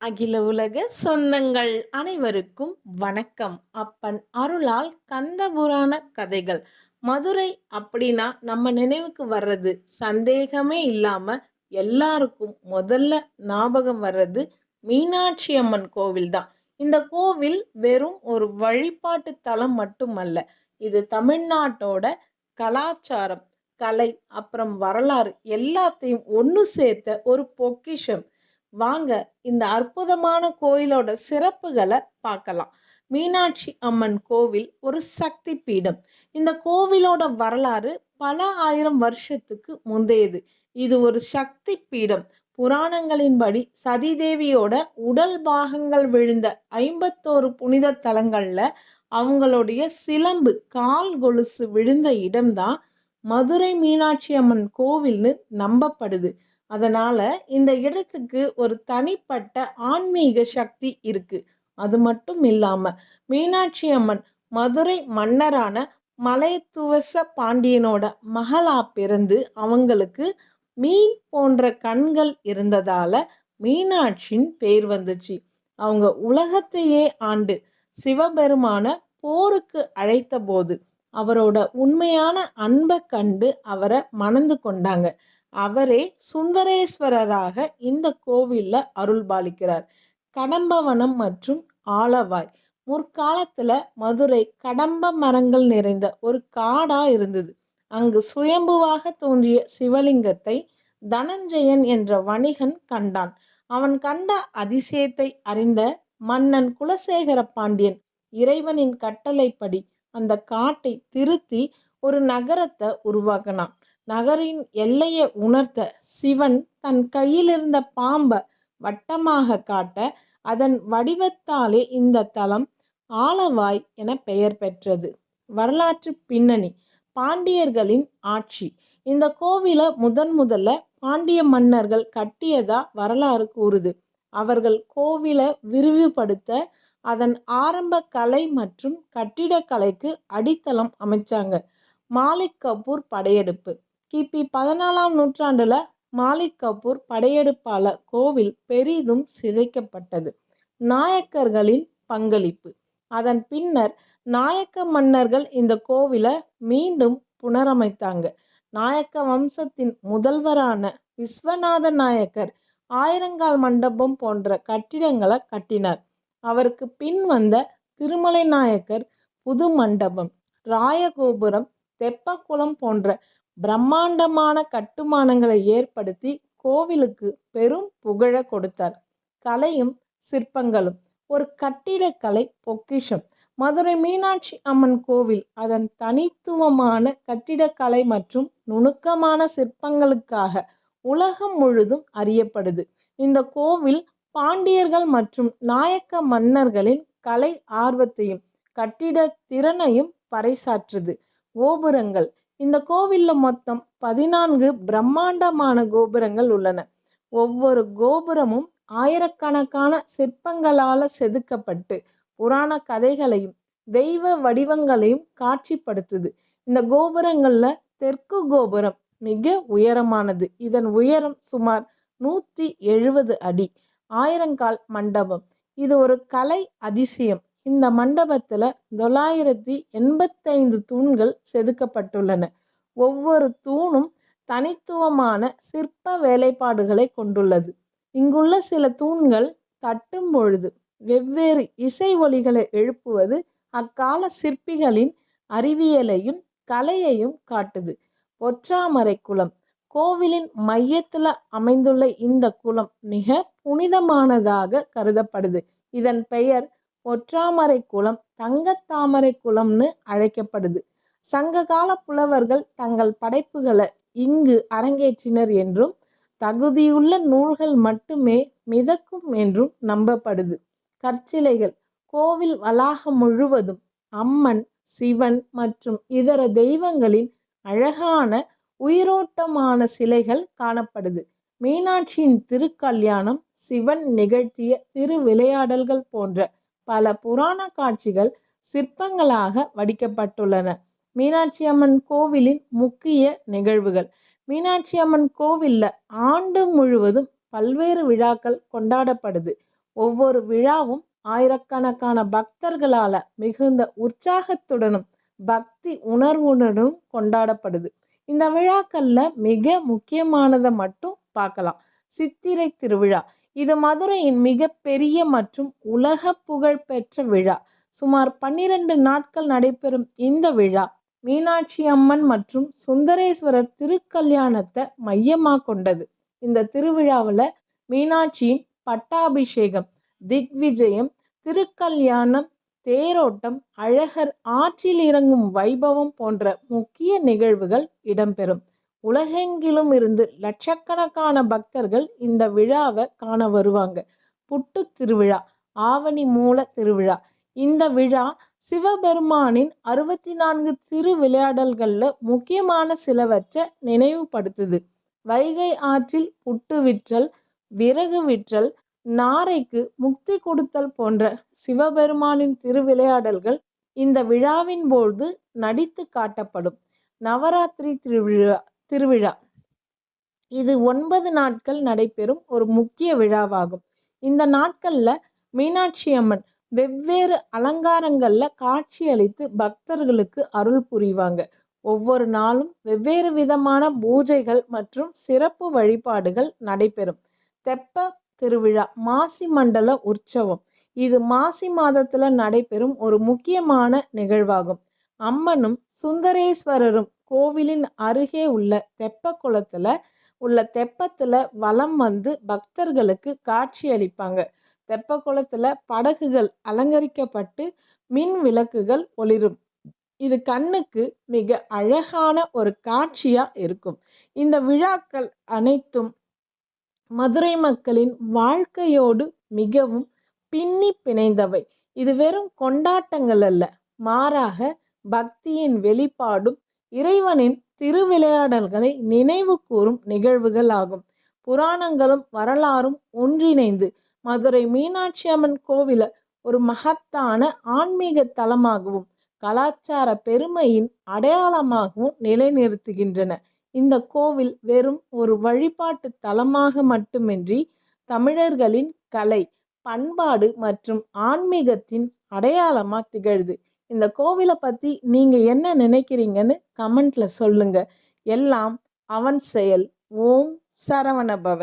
அகில உலக சொந்தங்கள் அனைவருக்கும் வணக்கம். அப்பன் அருளால் கந்தபுராண கதைகள். மதுரை அப்படின்னா நம்ம நினைவுக்கு வர்றது சந்தேகமே இல்லாம எல்லாருக்கும் முதல்ல ஞாபகம் வர்றது மீனாட்சி அம்மன் கோவில் தான் இந்த கோவில் வெறும் ஒரு வழிபாட்டு தலம் மட்டுமல்ல இது தமிழ்நாட்டோட கலாச்சாரம் கலை அப்புறம் வரலாறு எல்லாத்தையும் ஒன்று சேர்த்த ஒரு பொக்கிஷம். வாங்க இந்த அற்புதமான கோயிலோட சிறப்புகளை பார்க்கலாம். மீனாட்சி அம்மன் கோவில் ஒரு சக்தி பீடம். இந்த கோவிலோட வரலாறு பல ஆயிரம் வருஷத்துக்கு முந்தையது. இது ஒரு சக்தி பீடம். புராணங்களின்படி சதிதேவியோட உடல் பாகங்கள் விழுந்த ஐம்பத்தோரு புனித தலங்கள்ல அவங்களுடைய சிலம்பு கால் கொலுசு விழுந்த இடம்தான் மதுரை மீனாட்சி அம்மன் கோவில்னு நம்பப்படுது. அதனால இந்த இடத்துக்கு ஒரு தனிப்பட்ட ஆன்மீக சக்தி இருக்கு. அது மட்டும் இல்லாம மீனாட்சி அம்மன் மதுரை மன்னரான மலையத்துவச பாண்டியனோட மகளா பிறந்து அவங்களுக்கு மீன் போன்ற கண்கள் இருந்ததால மீனாட்சின் பேர் வந்துச்சு. அவங்க உலகத்தையே ஆண்டு சிவபெருமான போருக்கு அழைத்த போது அவரோட உண்மையான அன்பை கண்டு அவரை மணந்து கொண்டாங்க. அவரே சுந்தரேஸ்வரராக இந்த கோவில்ல அருள்பாலிக்கிறார். கடம்பவனம் மற்றும் ஆலவாய். முற்காலத்துல மதுரை கடம்ப மரங்கள் நிறைந்த ஒரு காடா இருந்தது. அங்கு சுயம்புவாக தோன்றிய சிவலிங்கத்தை தனஞ்சயன் என்ற வணிகன் கண்டான். அவன் கண்ட அதிசயத்தை அறிந்த மன்னன் குலசேகர பாண்டியன் இறைவனின் கட்டளைப்படி அந்த காட்டை திருத்தி ஒரு நகரத்தை உருவாக்கினான். நகரின் எல்லையை உணர்த்த சிவன் தன் கையில் இருந்த பாம்பை வட்டமாக காட்ட அதன் வடிவத்தாலே இந்த தலம் ஆலவாய் என பெயர் பெற்றது. வரலாற்று பின்னணி பாண்டியர்களின் ஆட்சி. இந்த கோவிலை முதன் முதல்ல பாண்டிய மன்னர்கள் கட்டியதா வரலாறு கூறுது. அவர்கள் கோவிலை விரிவுபடுத்த அதன் ஆரம்ப கலை மற்றும் கட்டிடக்கலைக்கு அடித்தளம் அமைச்சாங்க. மாலிக் கபூர் படையெடுப்பு. கிபி பதினாலாம் நூற்றாண்டுல மாலிக் கபூர் படையெடுப்பால கோவில் பெரிதும் சிதைக்கப்பட்டது. நாயக்கர்களின் பங்களிப்பு. அதன் பின்னர் நாயக்க மன்னர்கள் இந்த கோவிலை மீண்டும் புனரமைத்தாங்க. நாயக்க வம்சத்தின் முதல்வரான விஸ்வநாத நாயக்கர் ஆயிரங்கால் மண்டபம் போன்ற கட்டிடங்களை கட்டினார். அவருக்கு பின் வந்த திருமலை நாயக்கர் புது மண்டபம் ராயகோபுரம் தெப்பக்குளம் போன்ற பிரம்மாண்டமான கட்டுமானங்களை ஏற்படுத்தி கோவிலுக்கு பெரும் புகழ கொடுத்தார். கலையும் சிற்பங்களும். ஒரு கட்டிடக்கலை பொக்கிஷம். மதுரை மீனாட்சி அம்மன் கோவில் அதன் தனித்துவமான கட்டிடக்கலை மற்றும் நுணுக்கமான சிற்பங்களுக்காக உலகம் முழுதும் அறியப்படுது. இந்த கோவில் பாண்டியர்கள் மற்றும் நாயக்க மன்னர்களின் கலை ஆர்வத்தையும் கட்டிட திறனையும் பறைசாற்றுது. கோபுரங்கள் இந்த கோவில்ல மொத்தம் பதினான்கு பிரம்மாண்டமான கோபுரங்கள் உள்ளன. ஒவ்வொரு கோபுரமும் ஆயிரக்கணக்கான சிற்பங்களால செதுக்கப்பட்டு புராண கதைகளையும் தெய்வ வடிவங்களையும் காட்சிப்படுத்துது. இந்த கோபுரங்கள்ல தெற்கு கோபுரம் மிக உயரமானது. இதன் உயரம் சுமார் நூத்தி எழுபது அடி. ஆயிரங்கால் மண்டபம். இது ஒரு கலை அதிசயம். இந்த மண்டபத்துல தொள்ளாயிரத்தி எண்பத்தைந்து தூண்கள் செதுக்கப்பட்டுள்ளன. ஒவ்வொரு தூணும் தனித்துவமான சிற்ப வேலைப்பாடுகளை கொண்டுள்ளது. இங்குள்ள சில தூண்கள் தட்டும் பொழுது வெவ்வேறு இசை ஒலிகளை எழுப்புவது அக்கால சிற்பிகளின் அறிவியலையும் கலையையும் காட்டுது. ஒற்றாமரை குளம் கோவிலின் மையத்துல அமைந்துள்ள இந்த குளம் மிக புனிதமானதாக கருதப்படுது. இதன் பெயர் ஒற்றாமரை குளம் தங்கத்தாமரை குளம்னு அழைக்கப்படுது. சங்ககால புலவர்கள் தங்கள் படைப்புகளை இங்கு அரங்கேற்றினர் என்றும் தகுதியுள்ள நூல்கள் மட்டுமே மிதக்கும் என்றும் நம்பப்படுது. கற்சிலைகள் கோவில் வளாகம் முழுவதும் அம்மன் சிவன் மற்றும் இதர தெய்வங்களின் அழகான உயிரோட்டமான சிலைகள் காணப்படுது. மீனாட்சியின் திருக்கல்யாணம் சிவன் நிகழ்த்திய திருவிளையாடல்கள் போன்ற பல புராண காட்சிகள் சிற்பங்களாக வடிக்கப்பட்டுள்ளன. மீனாட்சி அம்மன் கோவிலின் முக்கிய நிகழ்வுகள். மீனாட்சி அம்மன் கோவில்ல ஆண்டு முழுவதும் பல்வேறு விழாக்கள் கொண்டாடப்படுது. ஒவ்வொரு விழாவும் ஆயிரக்கணக்கான பக்தர்களால மிகுந்த உற்சாகத்துடனும் பக்தி உணர்வுடனும் கொண்டாடப்படுது. இந்த விழாக்கள்ல மிக முக்கியமானதை மட்டும் பார்க்கலாம். சித்திரை திருவிழா. இது மதுரையின் மிக பெரிய மற்றும் உலக புகழ் பெற்ற விழா. சுமார் பன்னிரண்டு நாட்கள் நடைபெறும் இந்த விழா மீனாட்சி அம்மன் மற்றும் சுந்தரேஸ்வரர் திருக்கல்யாணத்தை மையமா கொண்டது. இந்த திருவிழாவில் மீனாட்சியின் பட்டாபிஷேகம் திக்விஜயம் திருக்கல்யாணம் தேரோட்டம் அழகர் ஆற்றில் இறங்கும் வைபவம் போன்ற முக்கிய நிகழ்வுகள் இடம்பெறும். உலகெங்கிலும் இருந்து லட்சக்கணக்கான பக்தர்கள் இந்த விழாவை காண வருவாங்க. புட்டு திருவிழா ஆவணி மூல திருவிழா. இந்த விழா சிவபெருமானின் அறுபத்தி நான்கு திரு விளையாடல்களில் முக்கியமான சிலவற்றை நினைவுபடுத்துது. வைகை ஆற்றில் புட்டு விற்றல் விறகு விற்றல் நாரைக்கு முக்தி கொடுத்தல் போன்ற சிவபெருமானின் திருவிளையாடல்கள் இந்த விழாவின் போது நடித்து காட்டப்படும். நவராத்திரி திருவிழா திருவிழா. இது ஒன்பது நாட்கள் நடைபெறும் ஒரு முக்கிய விழாவாகும். இந்த நாட்கள்ல மீனாட்சி அம்மன் வெவ்வேறு அலங்காரங்கள்ல காட்சியளித்து பக்தர்களுக்கு அருள் புரிவாங்க. ஒவ்வொரு நாளும் வெவ்வேறு விதமான பூஜைகள் மற்றும் சிறப்பு வழிபாடுகள் நடைபெறும். தெப்ப திருவிழா மாசி மண்டல உற்சவம். இது மாசி மாதத்துல நடைபெறும் ஒரு முக்கியமான நிகழ்வாகும். அம்மனும் சுந்தரேஸ்வரரும் கோவிலின் அருகே உள்ள தெப்ப குளத்துல உள்ள தெப்பத்துல வலம் வந்து பக்தர்களுக்கு காட்சி அளிப்பாங்க. தெப்ப குளத்துல படகுகள் அலங்கரிக்கப்பட்டு மின் விளக்குகள் ஒளிரும். இது கண்ணுக்கு மிக அழகான ஒரு காட்சியா இருக்கும். இந்த விழாக்கள் அனைத்தும் மதுரை மக்களின் வாழ்க்கையோடு மிகவும் பின்னி பிணைந்தவை. இது வெறும் கொண்டாட்டங்கள் அல்ல மாறாக பக்தியின் வெளிப்பாடும் இறைவனின் திருவிளையாடல்களை நினைவு கூறும் நிகழ்வுகள் ஆகும். புராணங்களும் வரலாறும் ஒன்றிணைந்து மதுரை மீனாட்சி அம்மன் கோவில ஒரு மகத்தான ஆன்மீக தலமாகவும் கலாச்சார பெருமையின் அடையாளமாகவும் நிலைநிறுத்துகின்றன. இந்த கோவில் வெறும் ஒரு வழிபாட்டு தலமாக மட்டுமின்றி தமிழர்களின் கலை பண்பாடு மற்றும் ஆன்மீகத்தின் அடையாளமாக திகழ்து. இந்த கோவிலை பத்தி நீங்க என்ன நினைக்கிறீங்கன்னு கமெண்ட்ல சொல்லுங்க. எல்லாம் அவன் செயல். ஓம் சரவணபவ.